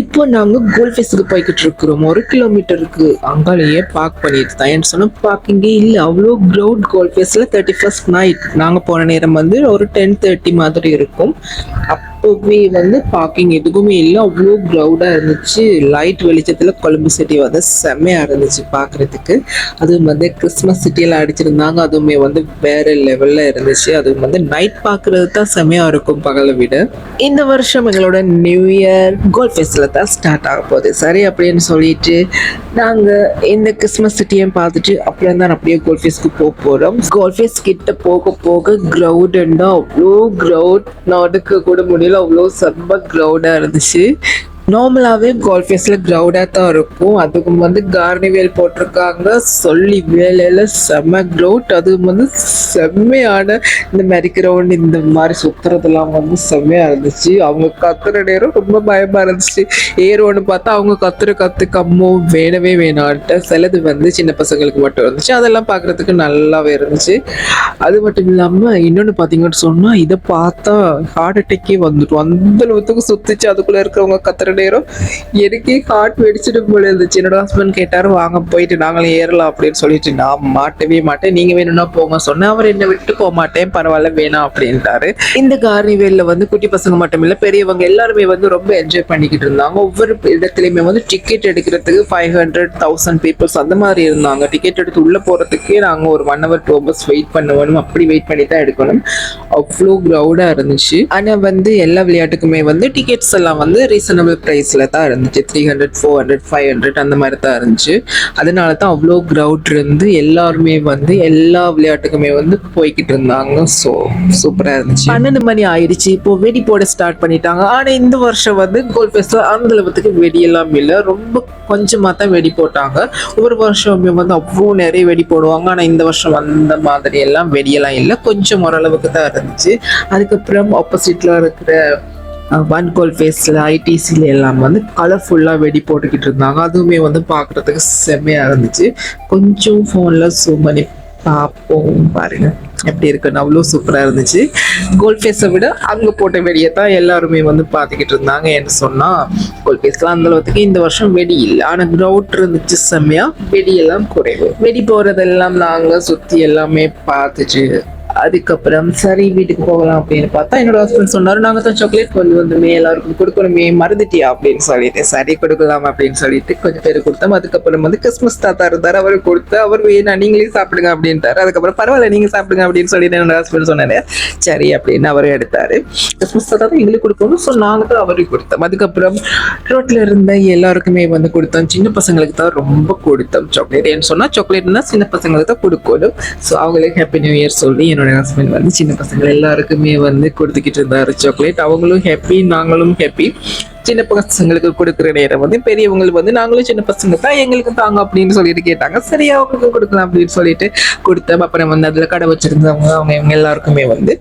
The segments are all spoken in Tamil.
இப்போ நாங்க கோல்ட் ஃபேஸுக்கு போய்கிட்டு இருக்கிறோம். ஒரு கிலோமீட்டருக்கு அங்காலேயே பார்க் பண்ணிட்டு தான். ஏன்னு சொன்னால் பார்க்கிங்கே இல்லை. அவ்வளோ க்ரௌட் கோல்ட் ஃபேஸில் தேர்ட்டி ஃபர்ஸ்ட் நைட் நாங்கள் போன நேரம் வந்து ஒரு டென் தேர்ட்டி மாதிரி இருக்கும். அப் அப்போவே வந்து பார்க்கிங் எதுக்குமே இல்லை. அவ்வளோ க்ரௌடாக இருந்துச்சு. லைட் வெளிச்சத்தில் கொழும்பு சிட்டி வந்து செம்மையாக இருந்துச்சு பார்க்குறதுக்கு அதுவும் வந்து கிறிஸ்மஸ் சிட்டியில் அடிச்சிருந்தாங்க. அதுவுமே வந்து வேற லெவலில் இருந்துச்சு. அதுவும் வந்து நைட் பார்க்குறது தான் செம்மையாக இருக்கும் பகலை விட. இந்த வருஷம் எங்களோட நியூ இயர் கோல்ட் ஃபெஸ்டில் தான் ஸ்டார்ட் ஆக போகுது. சரி அப்படின்னு சொல்லிட்டு நாங்கள் இந்த கிறிஸ்மஸ் சிட்டியும் பார்த்துட்டு அப்படியே தான் அப்படியே கோல் ஃபேஸ்க்கு போக போகிறோம் கோல் ஃபேஸ் கிட்ட போக போக க்ரௌடுண்டா அவ்வளோ க்ரௌட் நடக்க கூட முடியல. அவ்வளோ செம்ம க்ரௌடாக இருந்துச்சு. நார்மலாகவே கோல்ஃப் ஃபேஸில் க்ரௌடாக தான் இருக்கும். அதுக்கும் வந்து கார்னிவேல் போட்டிருக்காங்க. சொல்லி வேலையில் செம்ம க்ரௌட் அதுவும் வந்து செம்மையான இந்த மாதிரி கிரவுண்ட் இந்த மாதிரி சுற்றுறதுலாம் வந்து செம்மையாக இருந்துச்சு. அவங்க கத்துற நேரம் ரொம்ப பயமாக இருந்துச்சு. ஏறோன்னு பார்த்தா அவங்க கத்துற கற்று கம்மோ வேணவே வேணான்ட்டு சிலது வந்து சின்ன பசங்களுக்கு மட்டும் இருந்துச்சு. அதெல்லாம் பார்க்குறதுக்கு நல்லாவே இருந்துச்சு. அது மட்டும் இல்லாமல் இன்னொன்று பார்த்தீங்கன்னு சொன்னால் இதை பார்த்தா ஹார்ட் அட்டாக்கே வந்துடும் அந்த அளவுக்கு சுற்றிச்சு அதுக்குள்ளே இருக்கிறவங்க கத்துற நேரம் எனக்கே ஹார்ட் வெடிச்சிட்டு போல இருந்துச்சு. என்னோட ஹஸ்பண்ட் கேட்டாரு வாங்க போயிட்டு நாங்களும் ஏறலாம் அப்படின்னு சொல்லிட்டு. நான் மாட்டவே மாட்டேன். நீங்க வேணும்னா போங்க சொன்னேன். அவர் என்ன விட்டு போக மாட்டேன். பரவாயில்ல வேணாம் அப்படின்ட்டாரு. இந்த கார்னிவேல்ல வந்து குட்டி பசங்க மட்டும் இல்ல பெரியவங்க எல்லாருமே வந்து ரொம்ப என்ஜாய் பண்ணிக்கிட்டு இருந்தாங்க. ஒவ்வொரு இடத்துலயுமே வந்து டிக்கெட் எடுக்கிறதுக்கு ஃபைவ் ஹண்ட்ரட் தௌசண்ட் பீப்புள்ஸ் அந்த மாதிரி இருந்தாங்க. டிக்கெட் எடுத்து உள்ள போறதுக்கே நாங்க ஒரு one hour two hours wait பண்ணணும். அப்படி வெயிட் பண்ணி தான் எடுக்கணும். அவ்வளோ க்ரௌடா இருந்துச்சு. ஆனா வந்து எல்லா விளையாட்டுக்குமே வந்து டிக்கெட்ஸ் எல்லாம் வந்து ரீசனபிள் ப்ரைஸில் தான் இருந்துச்சு. Three hundred four hundred five hundred அந்த மாதிரி தான் இருந்துச்சு. அதனால தான் அவ்வளோ க்ரௌட் இருந்து எல்லாருமே வந்து எல்லா விளையாட்டுக்குமே வந்து போய்கிட்டு இருந்தாங்க. ஸோ சூப்பராக இருந்துச்சு. பன்னெண்டு மணி ஆயிடுச்சு. இப்போ வெடி போட ஸ்டார்ட் பண்ணிட்டாங்க. ஆனால் இந்த வருஷம் வந்து கோல் ஃபெஸ்டிவல் அந்தளவுக்கு வெடியெல்லாம் இல்லை. ரொம்ப கொஞ்சமாக தான் வெடி போட்டாங்க. ஒவ்வொரு வருஷமே வந்து அவ்வளோ நிறைய வெடி போடுவாங்க. ஆனால் இந்த வருஷம் அந்த மாதிரி எல்லாம் வெடியெல்லாம் இல்லை. கொஞ்சம் ஓரளவுக்கு தான் இருந்துச்சு. அதுக்கப்புறம் ஆப்போசிட்டில் இருக்கிற ஒன் கோல் ஃபேஸில் ஐடிசியில் எல்லாம் வந்து கலர்ஃபுல்லாக வெடி போட்டுக்கிட்டு இருந்தாங்க. அதுவுமே வந்து பார்க்குறதுக்கு செம்மையாக இருந்துச்சு. கொஞ்சம் ஃபோனில் ஜூம் பண்ணி பார்ப்போம் பாருங்க. எப்படி இருக்குன்னு அவ்வளோ சூப்பராக இருந்துச்சு. கோல்ட் ஃபேஸை விட அங்கே போட்ட வெடியை தான் எல்லாருமே வந்து பார்த்துக்கிட்டு இருந்தாங்க. என்ன சொன்னால் கோல்ட் ஃபேஸ்லாம் அந்த அளவுக்கு இந்த வருஷம் வெடி இல்லை. ஆனால் க்ரௌட் இருந்துச்சு செம்மையாக வெடியெல்லாம் குறைவு. வெடி போகிறதெல்லாம் நாங்கள் சுற்றி எல்லாமே பார்த்துச்சு அதுக்கப்புறம் சரி வீட்டுக்கு போகலாம் அப்படின்னு பார்த்தா என்னோட ஹஸ்பண்ட் சொன்னாரு நாங்க தான் சாக்லேட் கொண்டு வந்துமே எல்லாருக்கும் கொடுக்கணுமே மறந்துட்டியா? அப்படின்னு சொல்லிட்டு சரி கொடுக்கலாம் அப்படின்னு சொல்லிட்டு கொஞ்சம் பேர் கொடுத்தோம். அதுக்கப்புறம் வந்து கிறிஸ்மஸ் தாத்தா இருந்தார் அவர் கொடுத்து அவர் வேணா நீங்களே சாப்பிடுங்க அப்படின்ட்டாரு. அதுக்கப்புறம் பரவாயில்ல நீங்க சாப்பிடுங்க அப்படின்னு சொல்லிட்டு என்னோட ஹஸ்பண்ட் சொன்னாரு. சரி அப்படின்னு அவர் எடுத்தாரு. கிறிஸ்மஸ் தாத்தா தான் எங்களுக்கு கொடுக்கணும் ஸோ நாங்க தான் அவருக்கு கொடுத்தோம். அதுக்கப்புறம் ரோட்ல இருந்த எல்லாருக்குமே வந்து கொடுத்தோம். சின்ன பசங்களுக்கு தான் ரொம்ப கொடுத்தோம் சாக்லேட் ஏன்னு சொன்னா சாக்லேட்னா சின்ன பசங்களுக்கு தான் கொடுக்கணும். ஸோ அவங்களுக்கு ஹாப்பி நியூ இயர் சொல்லி என்னோட ஹஸ்பண்ட் வந்து சின்ன பசங்க எல்லாருக்குமே வந்து கொடுத்துக்கிட்டு இருந்தாரு. சாக்லேட் அவங்களும் ஹாப்பி நாங்களும் ஹாப்பி சின்ன பசங்களுக்கு கொடுக்குற நேரம் வந்து பெரியவங்களுக்கு வந்து நாங்களும் சின்ன பசங்க தான் எங்களுக்கு தாங்க அப்படின்னு சொல்லிட்டு கேட்டாங்க. சரி அவங்களுக்கும் கொடுக்கலாம் அப்படின்னு சொல்லிட்டு கொடுத்தோம் அப்புறம் வந்து அதில் கடை வச்சிருந்தவங்க அவங்க இவங்க எல்லாருக்குமே வந்து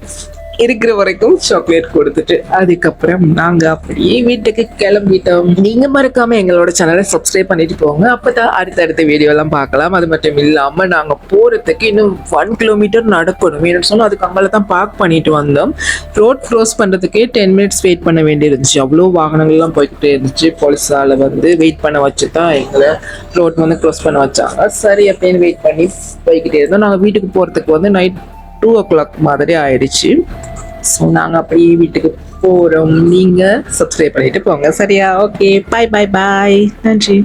இருக்கிற வரைக்கும் சாக்லேட் கொடுத்துட்டு அதுக்கப்புறம் நாங்க அப்படியே வீட்டுக்கு கிளம்பிட்டோம். நீங்க மறக்காம எங்களோட சேனலை சப்ஸ்கிரைப் பண்ணிட்டு போங்க. அப்பதான் அடுத்தடுத்த வீடியோ எல்லாம் பார்க்கலாம். அது மட்டும் இல்லாம நாங்க போறதுக்கு இன்னும் ஒன் கிலோமீட்டர் நடக்கணும். வேணும்னு சொன்னா அதுக்கு அங்கே தான் பார்க் பண்ணிட்டு வந்தோம். ரோட் க்ளோஸ் பண்றதுக்கே டென் மினிட்ஸ் வெயிட் பண்ண வேண்டி இருந்துச்சு அவ்வளோ வாகனங்கள்லாம் போய்கிட்டே இருந்துச்சு. போலீஸால வந்து வெயிட் பண்ண வச்சு தான் எங்களை ரோட் வந்து க்ளோஸ் பண்ண வச்சாங்க. சரி அப்படின்னு வெயிட் பண்ணி போய்கிட்டே இருந்தோம். நாங்கள் வீட்டுக்கு போகிறதுக்கு வந்து நைட் டூ ஓ கிளாக் மாதிரி ஆயிடுச்சு. ஸோ நாங்கள் அப்படியே வீட்டுக்கு போகிறோம் நீங்கள் சப்ஸ்கிரைப் பண்ணிட்டு போங்க. சரியா? ஓகே பாய் பாய் பாய் நன்றி.